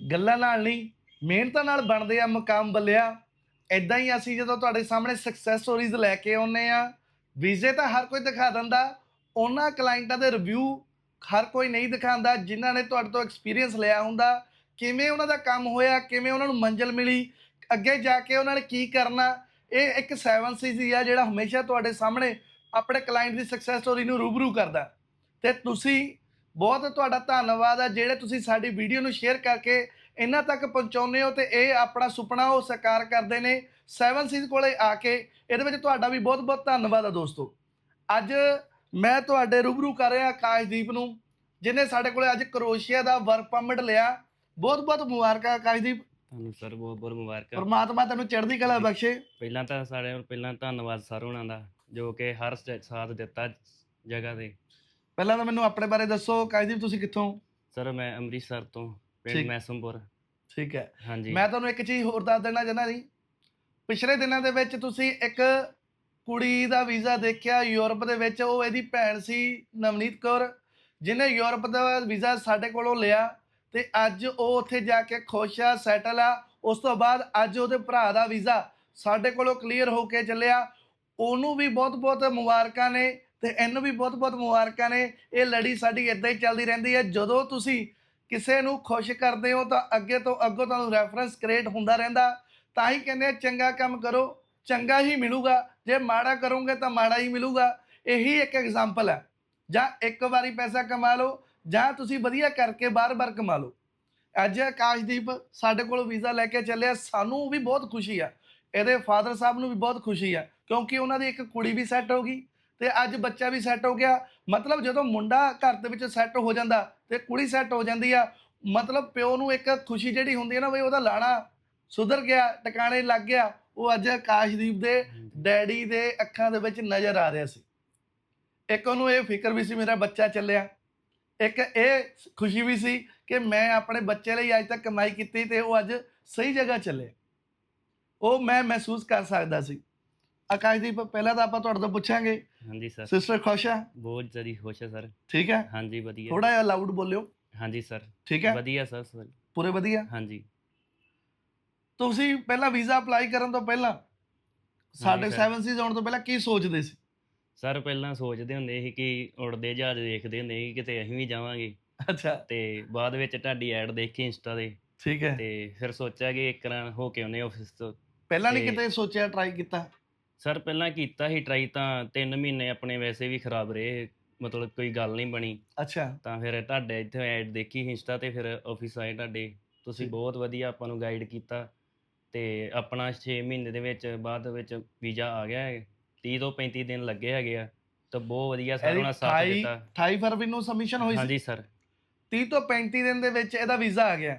ਗੱਲਾਂ ਨਾਲ ਨਹੀਂ, ਮਿਹਨਤਾਂ ਨਾਲ ਬਣਦੇ ਆ ਮਕਾਮ ਬੱਲਿਆ। ਇਦਾਂ ਹੀ ਅਸੀਂ ਜਦੋਂ ਤੁਹਾਡੇ ਸਾਹਮਣੇ ਸਕਸੈਸ ਸਟੋਰੀਜ਼ ਲੈ ਕੇ ਆਉਨੇ ਆ, ਵੀਜ਼ੇ ਤਾਂ ਹਰ ਕੋਈ ਦਿਖਾ ਦਿੰਦਾ, ਉਹਨਾਂ ਕਲਾਇੰਟਾਂ ਦੇ ਰਿਵਿਊ ਹਰ ਕੋਈ ਨਹੀਂ ਦਿਖਾਉਂਦਾ, ਜਿਨ੍ਹਾਂ ਨੇ ਤੁਹਾਡੇ ਤੋਂ ਐਕਸਪੀਰੀਅੰਸ ਲਿਆ ਹੁੰਦਾ, ਕਿਵੇਂ ਉਹਨਾਂ ਦਾ ਕੰਮ ਹੋਇਆ, ਕਿਵੇਂ ਉਹਨਾਂ ਨੂੰ ਮੰਜ਼ਿਲ ਮਿਲੀ, ਅੱਗੇ ਜਾ ਕੇ ਉਹਨਾਂ ਨੇ ਕੀ ਕਰਨਾ, ਇਹ ਇੱਕ 7 ਸੀਜ਼ੀ ਆ ਜਿਹੜਾ ਹਮੇਸ਼ਾ ਤੁਹਾਡੇ ਸਾਹਮਣੇ ਆਪਣੇ ਕਲਾਇੰਟ ਦੀ ਸਕਸੈਸ ਸਟੋਰੀ ਨੂੰ ਰੂਬਰੂ ਕਰਦਾ। ਤੇ ਤੁਸੀਂ ਬਹੁਤ ਤੁਹਾਡਾ ਧੰਨਵਾਦ ਆ ਜਿਹੜੇ ਤੁਸੀਂ ਸਾਡੀ ਵੀਡੀਓ ਨੂੰ ਸ਼ੇਅਰ ਕਰਕੇ ਇਹਨਾਂ ਤੱਕ ਪਹੁੰਚਾਉਂਦੇ ਹੋ ਤੇ ਇਹ ਆਪਣਾ ਸੁਪਨਾ ਉਹ ਸਾਕਾਰ ਕਰਦੇ ਨੇ 7 ਸੀਜ਼ ਕੋਲੇ ਆ ਕੇ। ਇਹਦੇ ਵਿੱਚ ਤੁਹਾਡਾ ਵੀ ਬਹੁਤ ਬਹੁਤ ਧੰਨਵਾਦ ਆ ਦੋਸਤੋ। ਅੱਜ ਮੈਂ ਤੁਹਾਡੇ ਰੂਬਰੂ ਕਰ ਰਿਹਾ ਆਕਾਸ਼ਦੀਪ ਨੂੰ ਜਿਨੇ ਸਾਡੇ ਕੋਲੇ ਅੱਜ ਕਰੋਸ਼ੀਆ ਦਾ ਵਰਕ ਪਰਮਿਟ ਲਿਆ। ਬਹੁਤ ਬਹੁਤ ਮੁਬਾਰਕਾਂ ਆਕਾਸ਼ਦੀਪ ਤੁਹਾਨੂੰ ਸਰ ਬਹੁਤ ਬਹੁਤ ਮੁਬਾਰਕਾਂ। ਪਰਮਾਤਮਾ ਤੈਨੂੰ ਚੜ੍ਹਦੀ ਕਲਾ ਬਖਸ਼ੇ। ਪਹਿਲਾਂ ਤਾਂ ਵੱਲ ਪਹਿਲਾਂ ਧੰਨਵਾਦ ਸਰ ਉਹਨਾਂ ਦਾ ਜੋ ਕਿ ਹਰ ਸਾਥ ਦਿੱਤਾ ਜਗ੍ਹਾ ਤੇ। ਪਹਿਲਾਂ ਤਾਂ ਮੈਨੂੰ ਆਪਣੇ ਬਾਰੇ ਦੱਸੋ ਆਕਾਸ਼ਦੀਪ ਤੁਸੀਂ ਕਿੱਥੋਂ? ਸਰ ਮੈਂ ਅੰਮ੍ਰਿਤਸਰ ਤੋਂ ਠੀਕ। ਪਿੰਡ ਮੈਸਮਪੁਰ। ਠੀਕ ਹੈ। ਹਾਂਜੀ। ਮੈਂ ਤੁਹਾਨੂੰ ਇੱਕ ਚੀਜ਼ ਹੋਰ ਦੱਸ ਦੇਣਾ ਚਾਹੁੰਦਾ ਜੀ। ਪਿਛਲੇ ਦਿਨਾਂ ਦੇ ਵਿੱਚ ਤੁਸੀਂ ਇੱਕ ਕੁੜੀ ਦਾ ਵੀਜ਼ਾ ਦੇਖਿਆ ਯੂਰਪ ਦੇ ਵਿੱਚ ਉਹ ਇਹਦੀ ਭੈਣ ਸੀ ਨਵਨੀਤ ਕੌਰ ਜਿਹਨੇ ਯੂਰਪ ਦਾ ਵੀਜ਼ਾ ਸਾਡੇ ਕੋਲੋਂ ਲਿਆ ਤੇ ਅੱਜ ਉਹ ਉੱਥੇ ਜਾ ਕੇ ਖੁਸ਼ ਆ ਸੈਟਲ ਆ। ਉਸ ਤੋਂ ਬਾਅਦ ਅੱਜ ਉਹਦੇ ਭਰਾ ਦਾ ਵੀਜ਼ਾ ਸਾਡੇ ਕੋਲੋਂ ਕਲੀਅਰ ਹੋ ਕੇ ਚੱਲਿਆ। ਉਹਨੂੰ ਵੀ ਬਹੁਤ-ਬਹੁਤ ਮੁਬਾਰਕਾਂ ਨੇ। ਤੇ ਇਹਨੂੰ ਵੀ ਬਹੁਤ-ਬਹੁਤ ਮੁਬਾਰਕਾਂ ਨੇ। ਇਹ ਲੜੀ ਸਾਡੀ ਇਦਾਂ ਹੀ ਚੱਲਦੀ ਰਹਿੰਦੀ ਹੈ। ਜਦੋਂ ਤੁਸੀਂ ਕਿਸੇ ਨੂੰ ਖੁਸ਼ ਕਰਦੇ ਹੋ ਤਾਂ ਅੱਗੇ ਤੋਂ ਅੱਗੋਂ ਤੁਹਾਨੂੰ ਰੈਫਰੈਂਸ ਕ੍ਰੀਏਟ ਹੁੰਦਾ ਰਹਿੰਦਾ। ਤਾਂ ਹੀ ਕਹਿੰਦੇ ਆ, ਚੰਗਾ ਕੰਮ ਕਰੋ, ਚੰਗਾ ਹੀ ਮਿਲੂਗਾ। ਜੇ ਮਾੜਾ ਕਰੋਗੇ ਤਾਂ ਮਾੜਾ ਹੀ ਮਿਲੂਗਾ। ਇਹੀ ਇੱਕ ਐਗਜ਼ਾਮਪਲ ਹੈ। ਜਾਂ ਇੱਕ ਵਾਰੀ ਪੈਸਾ ਕਮਾ ਲਓ, ਜਾਂ ਤੁਸੀਂ ਵਧੀਆ ਕਰਕੇ ਬਾਰ-ਬਾਰ ਕਮਾ ਲਓ। ਅੱਜ ਆਕਾਸ਼ਦੀਪ ਸਾਡੇ ਕੋਲ ਵੀਜ਼ਾ ਲੈ ਕੇ ਚੱਲਿਆ। ਸਾਨੂੰ ਵੀ ਬਹੁਤ ਖੁਸ਼ੀ ਆ। ਇਹਦੇ ਫਾਦਰ ਸਾਹਿਬ ਨੂੰ ਵੀ ਬਹੁਤ ਖੁਸ਼ੀ ਆ। ਕਿਉਂਕਿ ਉਹਨਾਂ ਦੀ ਇੱਕ ਕੁੜੀ ਵੀ ਸੈੱਟ ਹੋ ਗਈ। ਤੇ ਅੱਜ ਬੱਚਾ ਵੀ ਸੈੱਟ ਹੋ ਗਿਆ। ਮਤਲਬ ਜਦੋਂ ਮੁੰਡਾ ਘਰ ਦੇ ਵਿੱਚ ਸੈੱਟ ਹੋ ਜਾਂਦਾ ਤੇ ਕੁੜੀ ਸੈੱਟ ਹੋ ਜਾਂਦੀ ਆ ਮਤਲਬ ਪਿਓ ਨੂੰ ਇੱਕ ਖੁਸ਼ੀ ਜਿਹੜੀ ਹੁੰਦੀ ਹੈ ਨਾ ਬਈ ਉਹਦਾ ਲਾਣਾ ਸੁਧਰ ਗਿਆ ਟਿਕਾਣੇ ਲੱਗ ਗਿਆ ਉਹ ਅੱਜ ਆਕਾਸ਼ਦੀਪ ਦੇ ਡੈਡੀ ਦੇ ਅੱਖਾਂ ਦੇ ਵਿੱਚ ਨਜ਼ਰ ਆ ਰਿਹਾ ਸੀ। ਇੱਕ ਉਹਨੂੰ ਇਹ ਫਿਕਰ ਵੀ ਸੀ ਮੇਰਾ ਬੱਚਾ ਚੱਲਿਆ। ਇੱਕ ਇਹ ਖੁਸ਼ੀ ਵੀ ਸੀ ਕਿ ਮੈਂ ਆਪਣੇ ਬੱਚੇ ਲਈ ਅੱਜ ਤੱਕ ਕਮਾਈ ਕੀਤੀ ਤੇ ਉਹ ਅੱਜ ਸਹੀ ਜਗ੍ਹਾ ਚੱਲੇ। ਉਹ ਮੈਂ ਮਹਿਸੂਸ ਕਰ ਸਕਦਾ ਸੀ। ਆਕਾਸ਼ਦੀਪ ਪਹਿਲਾਂ ਤਾਂ ਆਪਾਂ ਤੁਹਾਡੇ ਤੋਂ ਪੁੱਛਾਂਗੇ ਹਾਂਜੀ ਸਰ। ਸਿਸਟਰ ਖੁਸ਼ ਆ ਬਹੁਤ ਜ਼ਿਆਦਾ ਖੁਸ਼ ਹੈ ਸਰ। ਠੀਕ ਹੈ? ਹਾਂਜੀ ਵਧੀਆ। ਥੋੜਾ ਜਿਹਾ ਲਾਊਡ ਬੋਲਿਓ। ਹਾਂਜੀ ਸਰ। ਠੀਕ ਹੈ? ਵਧੀਆ ਸਰ ਸਰ। ਪੂਰੇ ਵਧੀਆ? ਹਾਂਜੀ। ਤੁਸੀਂ ਪਹਿਲਾਂ ਵੀਜ਼ਾ ਅਪਲਾਈ ਕਰਨ ਤੋਂ ਪਹਿਲਾਂ ਸਾਡੇ ਸਰ। 7 ਸੀਜ਼ ਆਉਣ ਤੋਂ ਪਹਿਲਾਂ ਕੀ ਸੋਚਦੇ ਸੀ? ਸਰ ਪਹਿਲਾਂ ਸੋਚਦੇ ਹੁੰਦੇ ਸੀ ਕਿ ਉੜਦੇ ਜਹਾਜ਼ ਦੇਖਦੇ ਹੁੰਦੇ ਸੀ ਕਿਤੇ ਅਸੀਂ ਵੀ ਜਾਵਾਂਗੇ। ਅੱਛਾ। ਤੇ ਬਾਅਦ ਵਿੱਚ ਤੁਹਾਡੀ ਐਡ ਦੇਖੀ ਇੰਸਟਾ ਤੇ। ਠੀਕ ਹੈ। ਤੇ ਫਿਰ ਸੋਚਿਆ ਕਿ ਇੱਕ ਰਾਂ ਹੋ ਕੇ ਆਉਨੇ ਆਫਿਸ ਤੋਂ। ਪਹਿਲਾਂ ਨਹੀਂ ਕਿਤੇ ਸੋਚਿਆ ਟਰਾਈ ਕੀਤਾ? ਸਰ ਪਹਿਲਾਂ ਕੀਤਾ ਸੀ ਟਰਾਈ ਤਾਂ 3 ਮਹੀਨੇ ਆਪਣੇ ਵੈਸੇ ਵੀ ਖਰਾਬ ਰਹੇ ਮਤਲਬ ਕੋਈ ਗੱਲ ਨਹੀਂ ਬਣੀ। ਅੱਛਾ। ਤਾਂ ਫਿਰ ਤੁਹਾਡੇ ਇੱਥੇ ਐਡ ਦੇਖੀ ਇੰਸਟਾ ਤੇ ਫਿਰ ਆਫਿਸ ਆਏ ਤੁਹਾਡੇ। ਤੁਸੀਂ। ਬਹੁਤ ਵਧੀਆ ਆਪਾਂ ਨੂੰ ਗਾਈਡ ਕੀਤਾ ਤੇ ਆਪਣਾ 6 ਮਹੀਨੇ ਦੇ ਵਿੱਚ ਬਾਅਦ ਵਿੱਚ ਵੀਜ਼ਾ ਆ ਗਿਆ ਹੈ। 30 ਤੋਂ 35 ਦਿਨ ਲੱਗੇ ਹੈਗੇ ਆ ਤਾਂ ਬਹੁਤ ਵਧੀਆ ਸਰ ਉਹਨਾਂ ਸਾਥ 28 ਦਿੱਤਾ। 28 ਫਰਵਰੀ ਨੂੰ ਸਬਮਿਸ਼ਨ ਹੋਈ ਸੀ? ਹਾਂਜੀ ਸਰ। 30 ਤੋਂ 35 ਦਿਨ ਦੇ ਵਿੱਚ ਇਹਦਾ ਵੀਜ਼ਾ ਆ ਗਿਆ।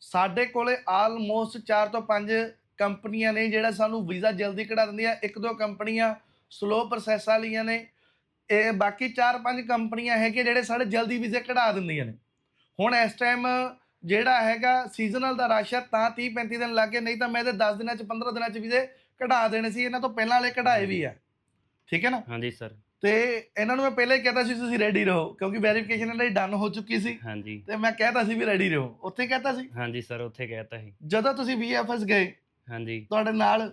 ਸਾਡੇ ਕੋਲੇ ਆਲਮੋਸਟ 4 ਤੋਂ 5 ਕੰਪਨੀਆਂ ਨੇ ਜਿਹੜਾ ਸਾਨੂੰ ਵੀਜ਼ਾ ਜਲਦੀ ਕਢਾ ਦਿੰਦੀਆਂ ਇੱਕ ਦੋ ਕੰਪਨੀਆਂ ਸਲੋ ਪ੍ਰੋਸੈਸ ਵਾਲੀਆਂ ਨੇ। ਇਹ ਬਾਕੀ 4-5 ਕੰਪਨੀਆਂ ਹੈਗੀਆਂ ਜਿਹੜੇ ਸਾਡੇ ਜਲਦੀ ਵੀਜ਼ੇ ਕਢਾ ਦਿੰਦੀਆਂ ਨੇ। ਹੁਣ ਇਸ ਟਾਈਮ ਜਿਹੜਾ ਹੈਗਾ ਸੀਜ਼ਨਲ ਦਾ ਰਸ਼ ਹੈ ਤਾਂ 30-35 ਦਿਨ ਲੱਗੇ ਨਹੀਂ ਤਾਂ ਮੈਂ ਇਹਦੇ 10 ਦਿਨਾਂ ਚ 15 ਦਿਨਾਂ ਚ ਵੀਜ਼ੇ ਕਢਾ ਦੇਣੇ ਸੀ ਇਹਨਾਂ ਤੋਂ ਪਹਿਲਾਂ ਵਾਲੇ ਕਢਾਏ ਵੀ ਆ। ਠੀਕ ਹੈ ਨਾ? ਹਾਂਜੀ ਸਰ ਤੇ ਇਹਨਾਂ ਨੂੰ ਮੈਂ ਪਹਿਲਾਂ ਹੀ ਕਹਿਤਾ ਸੀ ਤੁਸੀਂ ਰੈਡੀ ਰਹੋ ਕਿਉਂਕਿ ਵੈਰੀਫਿਕੇਸ਼ਨ ਇਹਨਾਂ ਦੀ ਡਨ ਹੋ ਚੁੱਕੀ ਸੀ। ਹਾਂਜੀ। ਤੇ ਮੈਂ ਕਹਿਤਾ ਸੀ ਵੀ ਰੈਡੀ ਰਹੋ। ਉੱਥੇ ਕਹਿਤਾ ਸੀ? ਹਾਂਜੀ ਸਰ ਉੱਥੇ ਕਹਿਤਾ ਸੀ। ਜਦੋਂ ਤੁਸੀਂ VFS ਗਏ ਹਾਂਜੀ। ਤੁਹਾਡੇ ਨਾਲ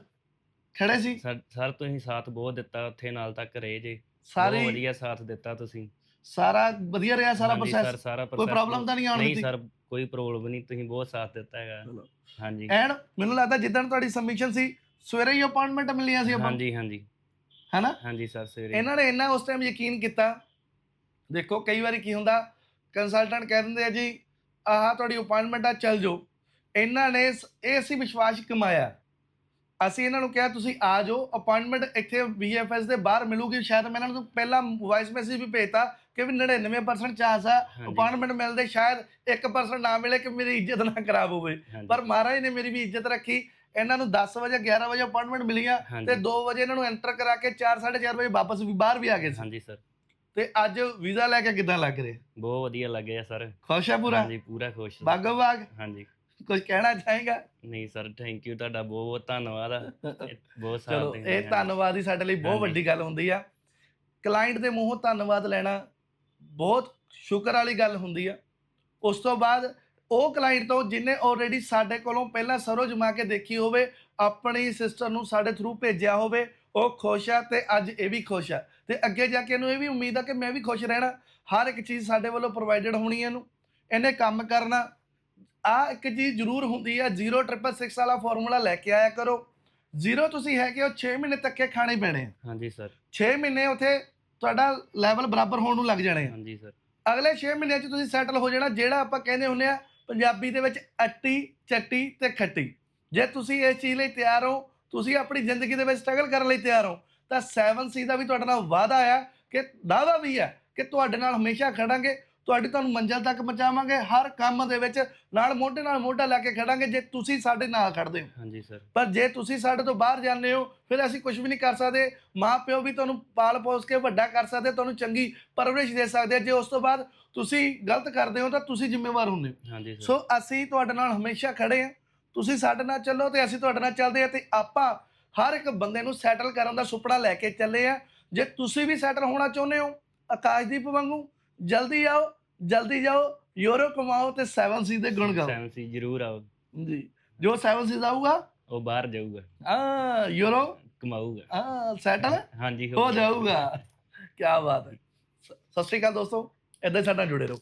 ਖੜੇ ਸੀ? ਸਰ ਸਰ ਤੁਸੀਂ ਸਾਥ ਬਹੁਤ ਦਿੱਤਾ ਉੱਥੇ ਨਾਲ ਤੱਕ ਰਹੇ ਜੇ। ਬਹੁਤ ਸਾਰੀ ਵਧੀਆ ਸਾਥ ਦਿੱਤਾ ਤੁਸੀਂ। ਸਾਰਾ ਵਧੀਆ ਰਿਹਾ ਸਾਰਾ ਹਾਂਜੀ ਸਰ ਪ੍ਰੋਸੈਸ ਸਾਰਾ ਕੋਈ process ਪ੍ਰੋਬਲਮ ਤਾਂ ਨਹੀਂ ਆਉਣ ਨਹੀਂ ਦਿੱਤੀ? ਸਰ ਕੋਈ ਪ੍ਰੋਬਲਮ ਨਹੀਂ ਤੁਸੀਂ ਬਹੁਤ ਸਾਥ ਦਿੱਤਾ ਹੈਗਾ। ਚਲੋ। ਹਾਂਜੀ। ਐਂਡ ਮੈਨੂੰ ਲੱਗਦਾ ਜਿੱਦਣ ਤੁਹਾਡੀ ਸਬਮਿਸ਼ਨ ਸੀ ਸਵੇਰੇ ਹੀ ਅਪਾਇੰਟਮੈਂਟ ਮਿਲੀਆਂ ਸੀ ਆਪਾਂ ਹਾਂਜੀ ਹਾਂਜੀ। ਹੈਨਾ? ਹਾਂਜੀ ਸਰ ਸਵੇਰੇ। ਇਹਨਾਂ ਨੇ ਇੰਨਾ ਉਸ ਟਾਈਮ ਯਕੀਨ ਕੀਤਾ। ਦੇਖੋ ਕਈ ਵਾਰੀ ਕੀ ਹੁੰਦਾ ਕੰਸਲਟੈਂਟ ਕਹਿ ਦਿੰਦੇ ਆ ਜੀ ਆਹ ਤੁਹਾਡੀ ਅਪਾਇੰਟਮੈਂਟ ਆ ਚੱਲ ਜਾਓ। ਇਹਨਾਂ ਨੇ ਇਹ ਅਸੀਂ ਵਿਸ਼ਵਾਸ ਕਮਾਇਆ। ਅਸੀਂ ਇਹਨਾਂ ਨੂੰ ਕਿਹਾ ਤੁਸੀਂ ਆ ਜਾਓ ਅਪਾਇੰਟਮੈਂਟ ਇੱਥੇ VFS ਦੇ ਬਾਹਰ ਮਿਲੂਗੀ। ਸ਼ਾਇਦ ਮੈਂ ਇਹਨਾਂ ਨੂੰ ਪਹਿਲਾਂ ਵੌਇਸ ਮੈਸੇਜ ਵੀ ਭੇਜਤਾ ਕਿ ਵੀ 99% ਚਾਂਸ ਆ। ਅਪਾਇੰਟਮੈਂਟ ਮਿਲਦੇ ਸ਼ਾਇਦ 1% ਨਾ ਮਿਲੇ ਕਿ ਮੇਰੀ ਇੱਜ਼ਤ ਨਾ ਖਰਾਬ ਹੋਵੇ। ਪਰ ਮਹਾਰਾਜ ਨੇ ਮੇਰੀ ਵੀ ਇੱਜ਼ਤ ਰੱਖੀ। ਇਹਨਾਂ ਨੂੰ 10 ਵਜੇ 11 ਵਜੇ ਅਪਾਇੰਟਮੈਂਟ ਮਿਲੀਆਂ। ਤੇ 2 ਵਜੇ ਇਹਨਾਂ ਨੂੰ ਐਂਟਰ ਕਰਾ ਕੇ 4 4:30 ਵਜੇ ਵਾਪਸ ਵੀ ਬਾਹਰ ਵੀ ਆ ਗਏ ਹਾਂਜੀ ਸਰ ਤੇ ਅੱਜ ਵੀਜ਼ਾ ਲੈ ਕੇ ਕਿੱਦਾਂ ਲੱਗ ਰਿਹਾ? ਬਹੁਤ ਵਧੀਆ ਲੱਗਿਆ ਸਰ ਖੁਸ਼ ਹੈ ਪੂਰਾ? ਹਾਂਜੀ ਪੂਰਾ ਖੁਸ਼। ਬਾਗੋ ਬਾਗ? ਹਾਂਜੀ। ਕੁਝ ਕਹਿਣਾ ਚਾਹੇਗਾ? ਨਹੀਂ ਸਰ ਥੈਂਕ ਯੂ ਤੁਹਾਡਾ ਬਹੁਤ ਬਹੁਤ ਧੰਨਵਾਦ ਆ। ਇਹ ਬਹੁਤ ਸਾਥ ਚਲੋ ਦਿੰਦੇ ਇਹ ਆ। ਧੰਨਵਾਦ ਹੀ ਸਾਡੇ ਲਈ ਬਹੁਤ ਹਾਂਜੀ। ਵੱਡੀ ਗੱਲ ਹੁੰਦੀ ਆ। ਕਲਾਇੰਟ ਦੇ ਮੂੰਹੋਂ ਧੰਨਵਾਦ ਲੈਣਾ ਬਹੁਤ ਸ਼ੁਕਰ ਵਾਲੀ ਗੱਲ ਹੁੰਦੀ ਆ। ਉਸ ਤੋਂ ਬਾਅਦ ਉਹ ਕਲਾਇੰਟ ਤੋਂ ਜਿਨੇ ਆਲਰੇਡੀ ਸਾਡੇ ਕੋਲੋਂ ਪਹਿਲਾਂ ਸਰੋ ਜਮਾ ਕੇ ਦੇਖੀ ਹੋਵੇ ਆਪਣੀ ਸਿਸਟਰ ਨੂੰ ਸਾਡੇ ਥਰੂ ਭੇਜਿਆ ਹੋਵੇ ਉਹ ਖੁਸ਼ ਆ ਤੇ ਅੱਜ ਇਹ ਵੀ ਖੁਸ਼ ਆ। ਤੇ ਅੱਗੇ ਜਾ ਕੇ ਇਹਨੂੰ ਇਹ ਵੀ ਉਮੀਦ ਆ ਕਿ ਮੈਂ ਵੀ ਖੁਸ਼ ਰਹਿਣਾ। ਹਰ ਇੱਕ ਚੀਜ਼ ਸਾਡੇ ਵੱਲੋਂ ਪ੍ਰੋਵਾਈਡਡ ਹੋਣੀ ਹੈ ਇਹਨੂੰ। ਇਹਨੇ ਕੰਮ ਕਰਨਾ ਆ ਇੱਕ ਚੀਜ਼ ਜ਼ਰੂਰ ਹੁੰਦੀ ਆ 0666 ਵਾਲਾ ਫਾਰਮੂਲਾ ਲੈ ਕੇ ਆਇਆ ਕਰੋ। ਜ਼ੀਰੋ ਤੁਸੀਂ ਹੈ ਕਿ ਉਹ 6 ਮਹੀਨੇ ਤੱਕ ਖਾਣੇ ਪੈਣੇ ਆ। ਹਾਂਜੀ ਸਰ। 6 ਮਹੀਨੇ ਉਥੇ ਤੁਹਾਡਾ ਲੈਵਲ ਬਰਾਬਰ ਹੋਣ ਨੂੰ ਲੱਗ ਜਾਣੇ ਆ। ਹਾਂਜੀ ਸਰ। ਅਗਲੇ 6 ਮਹੀਨਿਆਂ 'ਚ ਤੁਸੀਂ ਸੈਟਲ ਹੋ ਜਾਣਾ ਜਿਹੜਾ ਆਪਾਂ ਕਹਿੰਦੇ ਹੁੰਦੇ ਆ ਪੰਜਾਬੀ ਦੇ ਵਿੱਚ ਅੱਟੀ ਚੱਟੀ ਤੇ ਖੱਟੀ। ਜੇ ਤੁਸੀਂ ਇਸ ਚੀਜ਼ ਲਈ ਤਿਆਰ ਹੋ ਤੁਸੀਂ ਆਪਣੀ ਜ਼ਿੰਦਗੀ ਦੇ ਵਿੱਚ ਸਟਰਗਲ ਕਰਨ ਲਈ ਤਿਆਰ ਹੋ ਤਾਂ 7C ਦਾ ਵੀ ਤੁਹਾਡੇ ਨਾਲ ਵਾਅਦਾ ਆ ਕਿ ਦਾਅਵਾ ਵੀ ਆ ਕਿ ਤੁਹਾਡੇ ਨਾਲ ਹਮੇਸ਼ਾ ਖੜਾਂਗੇ। ਤੁਹਾਡੀ ਤੁਹਾਨੂੰ ਮੰਜ਼ਿਲ ਤੱਕ ਪਹੁੰਚਾਵਾਂਗੇ ਹਰ ਕੰਮ ਦੇ ਵਿੱਚ ਨਾਲ ਮੋਢੇ ਨਾਲ ਮੋਢਾ ਲਾ ਕੇ ਖੜਾਂਗੇ ਜੇ ਤੁਸੀਂ ਸਾਡੇ ਨਾਲ ਖੜਦੇ ਹੋ। ਹਾਂਜੀ ਸਰ। ਪਰ ਜੇ ਤੁਸੀਂ ਸਾਡੇ ਤੋਂ ਬਾਹਰ ਜਾਂਦੇ ਹੋ ਫਿਰ ਅਸੀਂ ਕੁਝ ਵੀ ਨਹੀਂ ਕਰ ਸਕਦੇ। ਮਾਂ ਪਿਓ ਵੀ ਤੁਹਾਨੂੰ ਪਾਲ ਪੋਸ ਕੇ ਵੱਡਾ ਕਰ ਸਕਦੇ ਤੁਹਾਨੂੰ ਚੰਗੀ ਪਰਵਰਿਸ਼ ਦੇ ਸਕਦੇ। ਜੇ ਉਸ ਤੋਂ ਬਾਅਦ ਤੁਸੀਂ ਗਲਤ ਕਰਦੇ ਹੋ ਤਾਂ ਤੁਸੀਂ ਜ਼ਿੰਮੇਵਾਰ ਹੁੰਦੇ ਹੋ। ਹਾਂਜੀ ਸਰ। ਸੋ ਅਸੀਂ ਤੁਹਾਡੇ ਨਾਲ ਹਮੇਸ਼ਾ ਖੜੇ ਆ ਤੁਸੀਂ ਸਾਡੇ ਨਾਲ ਚੱਲੋ ਤੇ ਅਸੀਂ ਤੁਹਾਡੇ ਨਾਲ ਚੱਲਦੇ ਆ ਤੇ ਆਪਾਂ ਹਰ ਇੱਕ ਬੰਦੇ ਨੂੰ ਸੈਟਲ ਕਰਨ ਦਾ ਸੁਪਨਾ ਲੈ ਕੇ ਚੱਲੇ ਆ ਜੇ ਤੁਸੀਂ ਵੀ ਸੈਟਲ ਹੋਣਾ ਚਾਹੁੰਦੇ ਹੋ ਆਕਾਸ਼ਦੀਪ ਵਾਂਗੂ ਜਲਦੀ ਆਓ ਜਲਦੀ ਜਾਓ ਯੂਰੋ ਕਮਾਓ ਤੇ 7C ਦੇ ਗੁਣ ਗਾਓ। ਸੈਵਨ ਸੀ ਜ਼ਰੂਰ ਆਓ। ਜੀ ਜੋ 7C ਆਊਗਾ ਉਹ ਬਾਹਰ ਜਾਊਗਾ। ਆ ਯੂਰੋ? ਕਮਾਊਗਾ। ਆ ਸੈਟਲ ਹਾਂਜੀ ਹੋ ਜਾਊਗਾ। ਕੀ ਬਾਤ ਹੈ। ਸ- ਸਤਿ ਸ਼੍ਰੀ ਅਕਾਲ ਦੋਸਤੋ ਇਦਾਂ ਸਾਡੇ ਜੁੜੇ ਰਹੋ।